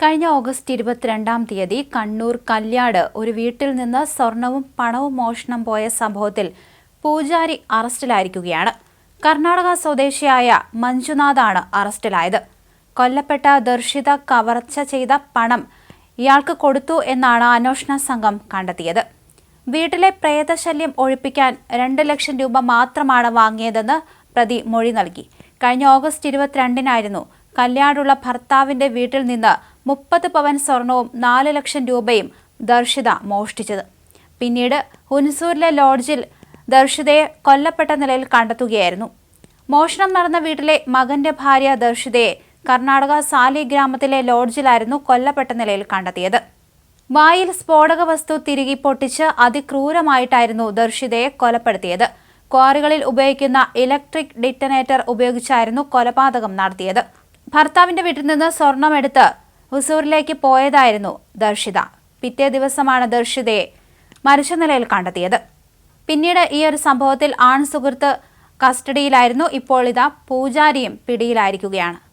കഴിഞ്ഞ ഓഗസ്റ്റ് ഇരുപത്തിരണ്ടാം തീയതി കണ്ണൂർ കല്യാട് ഒരു വീട്ടിൽ നിന്ന് സ്വർണവും പണവും മോഷണം പോയ സംഭവത്തിൽ പൂജാരി അറസ്റ്റിലായിരിക്കുകയാണ്. കർണാടക സ്വദേശിയായ മഞ്ജുനാഥാണ് അറസ്റ്റിലായത്. കൊല്ലപ്പെട്ട ദർശിത കവർച്ച ചെയ്ത പണം ഇയാൾക്ക് കൊടുത്തു എന്നാണ് അന്വേഷണ സംഘം കണ്ടെത്തിയത്. വീട്ടിലെ പ്രേതശല്യം ഒഴിപ്പിക്കാൻ രണ്ട് ലക്ഷം രൂപ മാത്രമാണ് വാങ്ങിയതെന്ന് പ്രതി മൊഴി നൽകി. കഴിഞ്ഞ ഓഗസ്റ്റ് ഇരുപത്തിരണ്ടിനായിരുന്നു കല്യാടുള്ള ഭർത്താവിന്റെ വീട്ടിൽ നിന്ന് മുപ്പത് പവൻ സ്വർണവും നാല് ലക്ഷം രൂപയും ദർശിത മോഷ്ടിച്ചത്. പിന്നീട് ഹുൻസൂരിലെ ലോഡ്ജിൽ ദർശിതയെ കൊല്ലപ്പെട്ട നിലയിൽ കണ്ടെത്തുകയായിരുന്നു. മോഷണം നടന്ന വീട്ടിലെ മകന്റെ ഭാര്യ ദർശിതയെ കർണാടക സാലി ഗ്രാമത്തിലെ ലോഡ്ജിലായിരുന്നു കൊല്ലപ്പെട്ട നിലയിൽ കണ്ടെത്തിയത്. വായിൽ സ്ഫോടക വസ്തു തിരികെ പൊട്ടിച്ച് അതിക്രൂരമായിട്ടായിരുന്നു ദർശിതയെ കൊലപ്പെടുത്തിയത്. ക്വാറികളിൽ ഉപയോഗിക്കുന്ന ഇലക്ട്രിക് ഡിറ്റനേറ്റർ ഉപയോഗിച്ചായിരുന്നു കൊലപാതകം നടത്തിയത്. ഭർത്താവിന്റെ വീട്ടിൽ നിന്ന് സ്വർണമെടുത്ത് ഹുസൂറിലേക്ക് പോയതായിരുന്നു ദർശിത. പിറ്റേ ദിവസമാണ് ദർശിതയെ മരിച്ച നിലയിൽ കണ്ടെത്തിയത്. പിന്നീട് ഈ ഒരു സംഭവത്തിൽ ആൺ സുഹൃത്ത് കസ്റ്റഡിയിലായിരുന്നു. ഇപ്പോൾ ഇതാ പൂജാരിയും പിടിയിലായിരിക്കുകയാണ്.